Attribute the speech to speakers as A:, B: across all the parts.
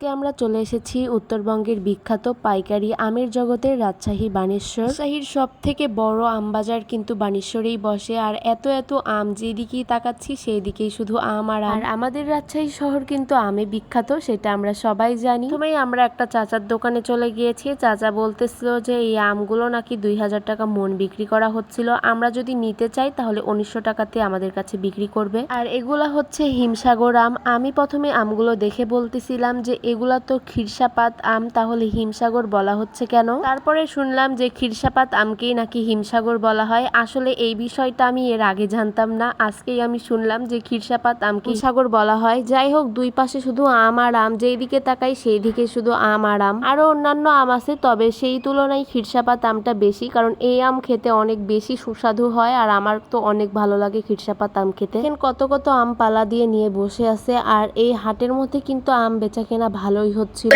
A: আজকে আমরা চলে এসেছি উত্তরবঙ্গের বিখ্যাত পাইকারি আমের জগতের রাজশাহী বানেশ্বর রাজশাহীর সব থেকে বড় আম বাজার কিন্তু বানেশ্বরেই বসে আর এত এত আম যেদিকেই তাকাচ্ছি সেই দিকেই শুধু আম আর আর আমাদের রাজশাহী শহর কিন্তু আমে বিখ্যাত সেটা আমরা সবাই জানি। প্রথমেই আমরা একটা চাচার দোকানে চলে গিয়েছি। চাচা বলতেছিল যে এই আমগুলো নাকি দুই হাজার টাকা মন বিক্রি করা হচ্ছিল। আমরা যদি নিতে চাই তাহলে উনিশশো টাকাতে আমাদের কাছে বিক্রি করবে। আর এগুলা হচ্ছে হিমসাগর আম। আমি প্রথমে আমগুলো দেখে বলতেছিলাম যে এগুলা তো খিরসাপাত আম, তাহলে হিমসাগর বলা হচ্ছে কেন? তারপরে শুনলাম যে খিরসাপাত আমকেই নাকি হিমসাগর বলা হয়। আসলে এই বিষয়টা আমি এর আগে জানতাম না। আজকেই আমি শুনলাম যে খিরসাপাত আমকে সাগর বলা হয়। যাই হোক, দুই পাশে শুধু আম আর আম যেই দিকে তাকাই সেই দিকে শুধু আম আর আম। আরও অন্যান্য আম আছে, তবে সেই তুলনায় খিরসাপাত আমটা বেশি, কারণ এই আম খেতে অনেক বেশি সুস্বাদু হয়, আর আমার তো অনেক ভালো লাগে খিরসাপাত আম খেতে। কত কত আম পালা দিয়ে নিয়ে বসে আছে, আর এই হাটের মধ্যে কিন্তু আম বেচা কেনা ভালোই হচ্ছিল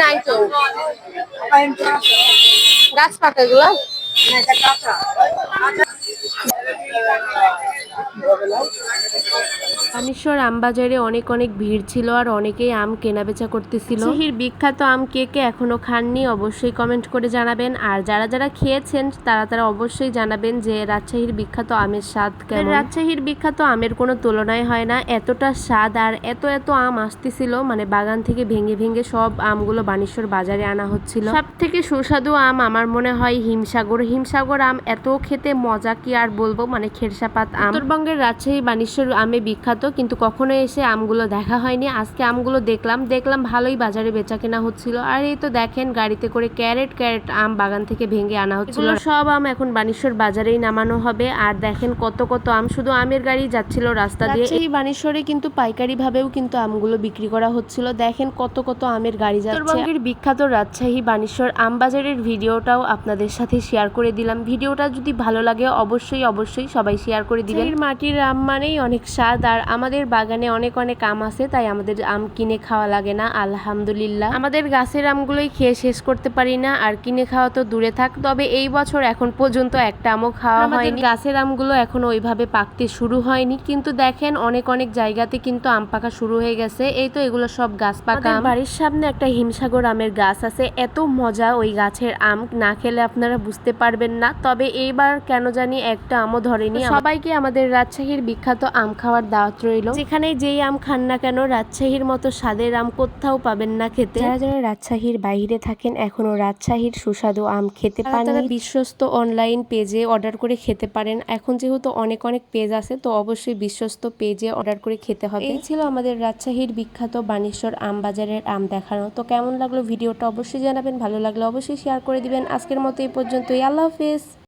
B: নাই তো গাছ
A: বানেশ্বর আম বাজারে অনেক অনেক ভিড় ছিল আর অনেকেই আম কেনা বেচা করতেছিল। রাজশাহীর বিখ্যাত আম কে কে এখনও খাননি অবশ্যই কমেন্ট করে জানাবেন। আর যারা যারা খেয়েছেন তারা তারা অবশ্যই জানাবেন যে রাজশাহীর বিখ্যাত আমের স্বাদ কেমন। রাজশাহীর বিখ্যাত আমের কোনো তুলনায় হয় না এতটা স্বাদ আর এত এত আম আসতেছিল মানে বাগান থেকে ভেঙে ভেঙে সব আমগুলো বানেশ্বর বাজারে আনা হচ্ছিল। সব থেকে সুস্বাদু আম আমার মনে হয় হিমসাগর। হিমসাগর আম এত খেতে মজা কি আর বলব? মানে খেরসাপাত আম। উত্তরবঙ্গের রাজশাহী বানেশ্বর আমে বিখ্যাত কিন্তু কখনো এসে আমগুলো দেখা হয়নি। আজকে আমগুলো দেখলাম দেখলাম ভালোই বাজারে বেচা কেনা হচ্ছিল। আর এই তো দেখেন গাড়িতে করে ক্যারেট ক্যারেট আম বাগান থেকে ভেঙে আনা হচ্ছিল। সব আম এখন বানেশ্বর বাজারেই নামানো হবে। আর দেখেন কত কত আম শুধু আমের গাড়ি যাচ্ছিল রাস্তা দিয়ে। এই বানেশ্বরে কিন্তু পাইকারি ভাবেও কিন্তু আমগুলো বিক্রি করা হচ্ছিল। দেখেন কত কত আমের গাড়ি যাচ্ছে। উত্তরবঙ্গের বিখ্যাত রাজশাহী বানেশ্বর আম বাজারের ভিডিওটাও আপনাদের সাথে শেয়ার করে দিলাম। ভিডিওটা যদি ভালো লাগে অবশ্যই অবশ্যই সবাই শেয়ার করে দিবেন। মাটির আম মানেই অনেক স্বাদ আর আমাদের বাগানে অনেক অনেক আম আছে তাই আমাদের আম কিনে খাওয়া লাগে না আলহামদুলিল্লাহ। আমাদের গাছের আমগুলোই খেয়ে শেষ করতে পারি না আর কিনে খাওয়া তো দূরে থাক তবে এই বছর এখন পর্যন্ত একটা আমও খাওয়া হয়নি। গাছের আমগুলো এখন ওইভাবে পাকতে শুরু হয়নি কিন্তু দেখেন অনেক অনেক জায়গাতে কিন্তু আম পাকা শুরু হয়ে গেছে এই তো এগুলো সব গাছ পাকা বাড়ির সামনে একটা হিমসাগর আমের গাছ আছে এত মজা ওই গাছের আম না খেলে আপনারা বুঝতে পারবেন না তবে এইবার কেন জানি একটা আমও ধরেনি। সবাইকে আমাদের রাজশাহীর বিখ্যাত আম খাওয়ার দাওয়াত রইল যেখানে যেই আম খান না কেন রাজশাহীর মতো স্বাদের আম কোথাও পাবেন না খেতে। যারা যারা রাজশাহীর বাইরে থাকেন এখনও রাজশাহীর সুস্বাদু আম খেতে পান তারা বিশ্বস্ত অনলাইন পেজে অর্ডার করে খেতে পারেন। এখন যেহেতু অনেক অনেক পেজ আছে তো অবশ্যই বিশ্বস্ত পেজে অর্ডার করে খেতে হবে। এই ছিল আমাদের রাজশাহীর বিখ্যাত বানেশ্বর আম বাজারের আম দেখানো। তো কেমন লাগল ভিডিওটা অবশ্যই জানাবেন ভালো লাগলে অবশ্যই শেয়ার করে দিবেন। আজকের মতো এই পর্যন্তই। আল্লাহ হাফেজ।